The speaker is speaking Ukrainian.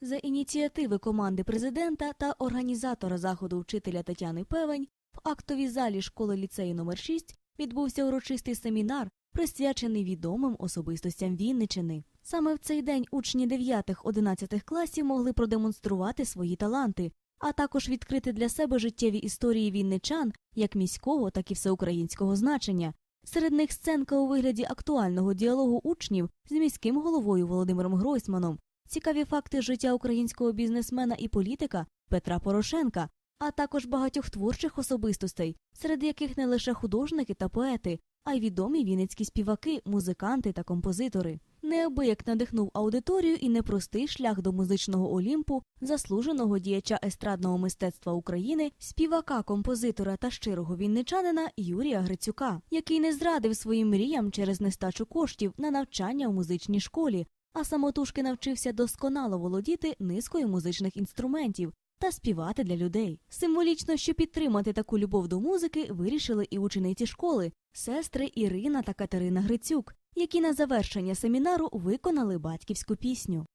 За ініціативи команди президента та організатора заходу вчителя Тетяни Певень в актовій залі школи ліцею номер 6 відбувся урочистий семінар, присвячений відомим особистостям Вінничини. Саме в цей день учні 9-11 класів могли продемонструвати свої таланти, а також відкрити для себе життєві історії вінничан як міського, так і всеукраїнського значення. Серед них сценка у вигляді актуального діалогу учнів з міським головою Володимиром Гройсманом, цікаві факти життя українського бізнесмена і політика Петра Порошенка, а також багатьох творчих особистостей, серед яких не лише художники та поети, а й відомі вінницькі співаки, музиканти та композитори. Неабияк надихнув аудиторію і непростий шлях до музичного олімпу заслуженого діяча естрадного мистецтва України, співака, композитора та щирого вінничанина Юрія Грицюка, який не зрадив своїм мріям через нестачу коштів на навчання у музичній школі, а самотужки навчився досконало володіти низкою музичних інструментів та співати для людей. Символічно, що підтримати таку любов до музики вирішили і учениці школи, сестри Ірина та Катерина Грицюк, які на завершення семінару виконали батьківську пісню.